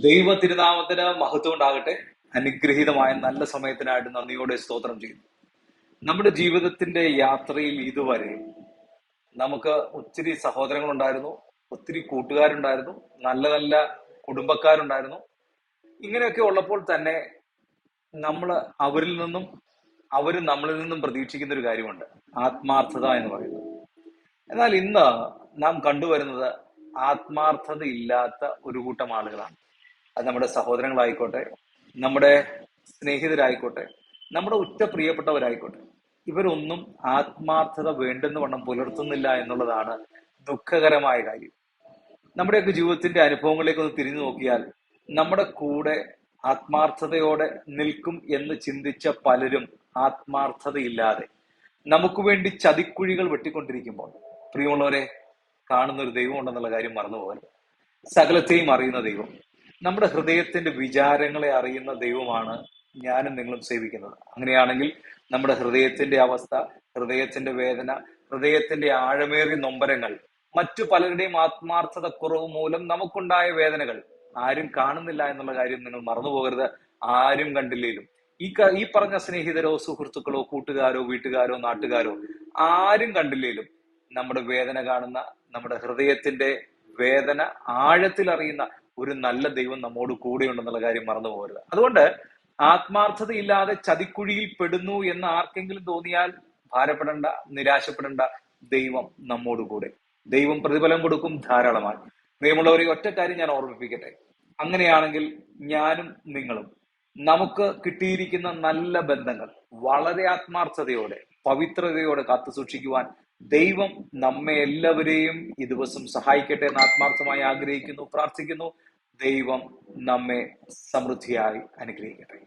ദൈവ തിരുനാമത്തിന് മഹത്വം ഉണ്ടാകട്ടെ അനുഗ്രഹീതമായ നല്ല സമയത്തിനായിട്ട് നന്ദിയോടെ സ്തോത്രം ചെയ്യുന്നു. നമ്മുടെ ജീവിതത്തിന്റെ യാത്രയിൽ ഇതുവരെ നമുക്ക് ഒത്തിരി സഹോദരങ്ങളുണ്ടായിരുന്നു ഒത്തിരി കൂട്ടുകാരുണ്ടായിരുന്നു നല്ല നല്ല കുടുംബക്കാരുണ്ടായിരുന്നു. ഇങ്ങനെയൊക്കെ ഉള്ളപ്പോൾ തന്നെ നമ്മൾ അവരിൽ നിന്നും അവർ നമ്മളിൽ നിന്നും പ്രതീക്ഷിക്കുന്ന ഒരു കാര്യമുണ്ട്. ആത്മാർത്ഥത എന്ന് പറയുന്നത്. എന്നാൽ ഇന്ന് നാം കണ്ടുവരുന്നത് ആത്മാർത്ഥത ഇല്ലാത്ത ഒരു കൂട്ടം ആളുകളാണ്. അത് നമ്മുടെ സഹോദരങ്ങളായിക്കോട്ടെ നമ്മുടെ സ്നേഹിതരായിക്കോട്ടെ നമ്മുടെ ഉറ്റ പ്രിയപ്പെട്ടവരായിക്കോട്ടെ ഇവരൊന്നും ആത്മാർത്ഥത വേണ്ടെന്ന് വണ്ണം പുലർത്തുന്നില്ല എന്നുള്ളതാണ് ദുഃഖകരമായ കാര്യം. നമ്മുടെയൊക്കെ ജീവിതത്തിന്റെ അനുഭവങ്ങളിലേക്ക് ഒന്ന് തിരിഞ്ഞു നോക്കിയാൽ നമ്മുടെ കൂടെ ആത്മാർത്ഥതയോടെ നിൽക്കും എന്ന് ചിന്തിച്ച പലരും ആത്മാർത്ഥതയില്ലാതെ നമുക്ക് വേണ്ടി ചതിക്കുഴികൾ വെട്ടിക്കൊണ്ടിരിക്കുമ്പോൾ പ്രിയമുള്ളവരെ കാണുന്ന ഒരു ദൈവം ഉണ്ടെന്നുള്ള കാര്യം മറന്നു പോകരുത് സകലത്തെയും അറിയുന്ന ദൈവം. നമ്മുടെ ഹൃദയത്തിന്റെ വിചാരങ്ങളെ അറിയുന്ന ദൈവമാണ് ഞാനും നിങ്ങളും സേവിക്കുന്നത്. അങ്ങനെയാണെങ്കിൽ നമ്മുടെ ഹൃദയത്തിന്റെ അവസ്ഥ ഹൃദയത്തിന്റെ വേദന ഹൃദയത്തിന്റെ ആഴമേറിയ നൊമ്പരങ്ങൾ മറ്റു പലരുടെയും ആത്മാർത്ഥത കുറവ് മൂലം നമുക്കുണ്ടായ വേദനകൾ ആരും കാണുന്നില്ല എന്നുള്ള കാര്യം നിങ്ങൾ മറന്നു പോകരുത്. ആരും കണ്ടില്ലേലും. ഈ ഈ പറഞ്ഞ സ്നേഹിതരോ സുഹൃത്തുക്കളോ കൂട്ടുകാരോ വീട്ടുകാരോ നാട്ടുകാരോ ആരും കണ്ടില്ലേലും നമ്മുടെ വേദന കാണുന്ന നമ്മുടെ ഹൃദയത്തിന്റെ വേദന ആഴത്തിൽ അറിയുന്ന ഒരു നല്ല ദൈവം നമ്മോട് കൂടെയുണ്ടെന്നുള്ള കാര്യം മറന്നു പോകരുത്. അതുകൊണ്ട് ആത്മാർത്ഥതയില്ലാതെ ചതിക്കുഴിയിൽ പെടുന്നു എന്ന് ആർക്കെങ്കിലും തോന്നിയാൽ ഭാരപ്പെടേണ്ട നിരാശപ്പെടേണ്ട. ദൈവം നമ്മോട് കൂടെ. ദൈവം പ്രതിഫലം കൊടുക്കും ധാരാളമായി. പ്രിയമുള്ളവരെ ഒറ്റ കാര്യം ഞാൻ ഓർമ്മിപ്പിക്കട്ടെ. അങ്ങനെയാണെങ്കിൽ ഞാനും നിങ്ങളും നമുക്ക് കിട്ടിയിരിക്കുന്ന നല്ല ബന്ധങ്ങൾ വളരെ ആത്മാർത്ഥതയോടെ പവിത്രതയോടെ കാത്തു സൂക്ഷിക്കുവാൻ ദൈവം നമ്മെ എല്ലാവരെയും ഈ ദിവസം സഹായിക്കട്ടെ എന്ന് ആത്മാർത്ഥമായി ആഗ്രഹിക്കുന്നു പ്രാർത്ഥിക്കുന്നു. ദൈവം നമ്മെ സമൃദ്ധിയായി അനുഗ്രഹിക്കട്ടെ.